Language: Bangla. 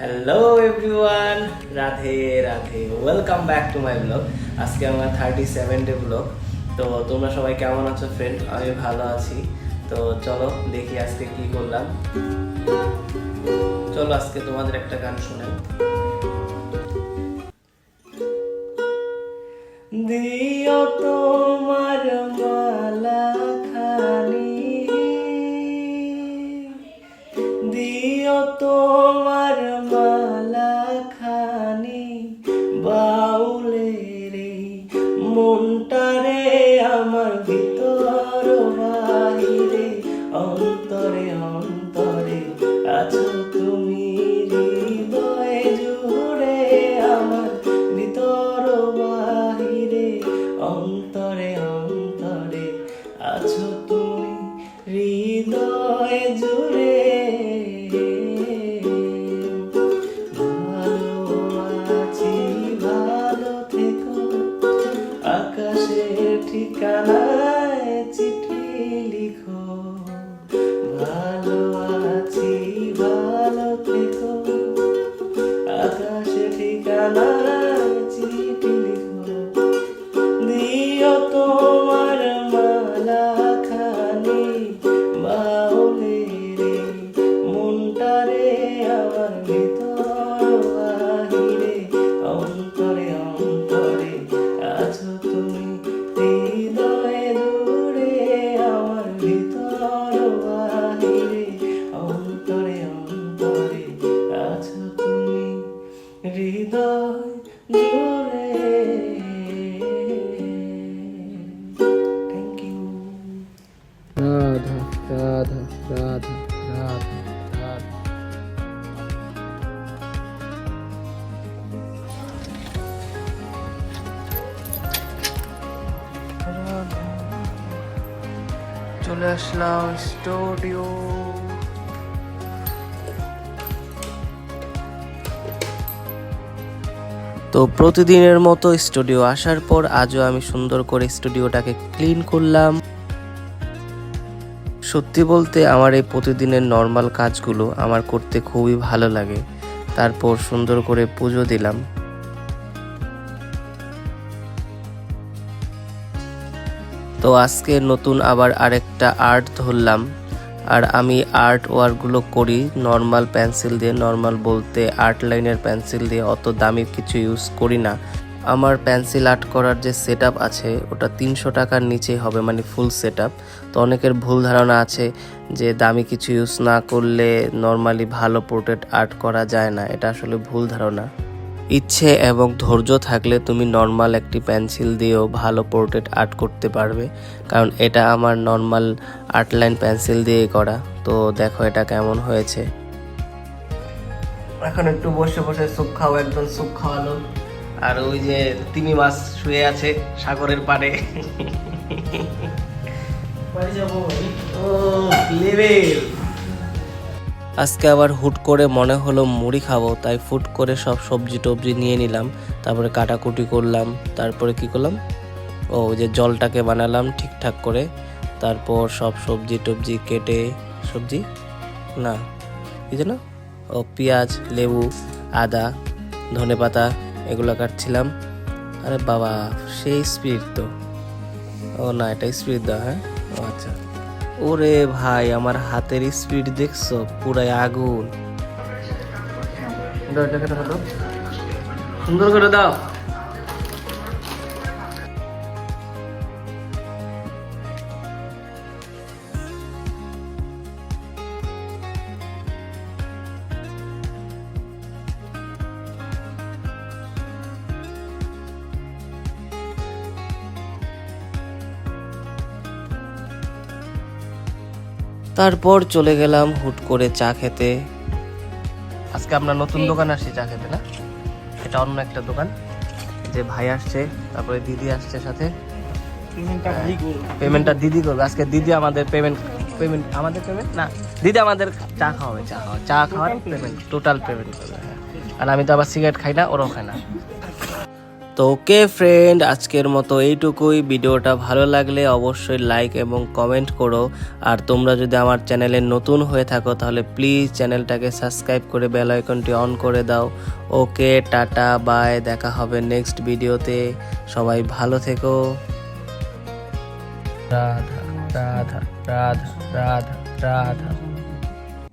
Hello everyone Radhe Radhe welcome back to my blog আজকে আমার থার্টি সেভেন ডে ব্লগ তো তোমরা সবাই কেমন আছো ফ্রেন্ড আমি ভালো আছি। তো চলো দেখি আজকে কি করলাম। চলো আজকে তোমাদের একটা গান শোনাই। দিও তোমার তোমার মালা খানি বাউলে রে মনটারে আমার ভিতর বাহিরে অন্তরে রাধা রাধা রাধা রাধা রাধা চলে আসলাম স্টুডিও তো প্রতিদিনের মতো স্টুডিও আসার পর আজও আমি সুন্দর করে স্টুডিওটাকে ক্লিন করলাম। সত্যি বলতে আমার এই প্রতিদিনের নর্মাল কাজগুলো আমার করতে খুবই ভালো লাগে। তারপর সুন্দর করে পুজো দিলাম। তো আজকে নতুন আবার আরেকটা আর্ট ধরলাম। আর আমি আর্ট ওয়ার্কগুলো করি নর্মাল পেন্সিল দিয়ে নর্মাল বলতে আর্ট লাইনের পেন্সিল দিয়ে অত দামি কিছু ইউজ করি না। আমার পেন্সিল আর্ট করার যে সেট আছে, ওটা তিনশো টাকার নিচেই হবে মানে ফুল সেট তো অনেকের ভুল ধারণা আছে যে দামি কিছু ইউজ না করলে নর্মালি ভালো পোর্ট্রেট আর্ট করা যায় না, এটা আসলে ভুল ধারণা। ইচ্ছে এবং ধৈর্য থাকলে তুমি নর্মাল একটি পেন্সিল দিয়েও ভালো পোর্ট্রেট আর্ট করতে পারবে। কারণ এটা আমার নর্মাল আর্ট লাইন পেন্সিল দিয়ে করা। তো দেখো এটা কেমন হয়েছে। এখন একটু বসে বসে স্যুপ খাও একদম স্যুপ খাওয়ালো। আর ওই যে তিমি মাছ শুয়ে আছে সাগরের পাড়ে। ও লেভেল আজকে আবার হুট করে মনে হলো মুড়ি খাব, তাই ফুট করে সব সবজি টবজি নিয়ে নিলাম, তারপরে কাটাকুটি করলাম, তারপরে কি করলাম? ও যে জলটাকে বানালাম ঠিকঠাক করে, তারপর সব সবজি টবজি কেটে, সবজি? না, কি যেন? ও, পেঁয়াজ, লেবু, আদা ধনেপাতা এগুলো কাটছিলাম। আরে বাবা, সেই স্পিড তো। ও, না, এটা স্পিড দাও হ্যাঁ? ও আচ্ছা। ওরে ভাই আমার হাতের স্পিড দেখছ? পুরাই আগুন। সুন্দর করে দাও। তারপর চলে গেলাম হুট করে চা খেতে। আজকে আমরা নতুন দোকান আসছি চা খেতে না? এটা অন্য একটা দোকান। যে ভাই আসছে তারপরে দিদি আসছে সাথে। পেমেন্টটা দিদি করবে। আজকে দিদি আমাদের পেমেন্ট পেমেন্ট আমাদের পেমেন্ট না দিদি আমাদের চা খাওয়াবে চা খাওয়া চা খাওয়ার পেমেন্ট টোটাল পেমেন্ট করবে হ্যাঁ। আর আমি তো আবার সিগারেট খাই না ওরাও খায় না। তো ওকে ফ্রেন্ড আজকের মতো এইটুকুই। ভিডিওটা ভালো লাগলে অবশ্যই লাইক এবং কমেন্ট করো। আর তোমরা যদি আমার চ্যানেলে নতুন হয়ে থাকো, তাহলে প্লিজ চ্যানেলটাকে সাবস্ক্রাইব করে বেল আইকনটি অন করে দাও। ওকে, টাটা বাই দেখা হবে নেক্সট ভিডিওতে। সবাই ভালো থেকো। রাধা রাধা রাধা রাধা রাধা।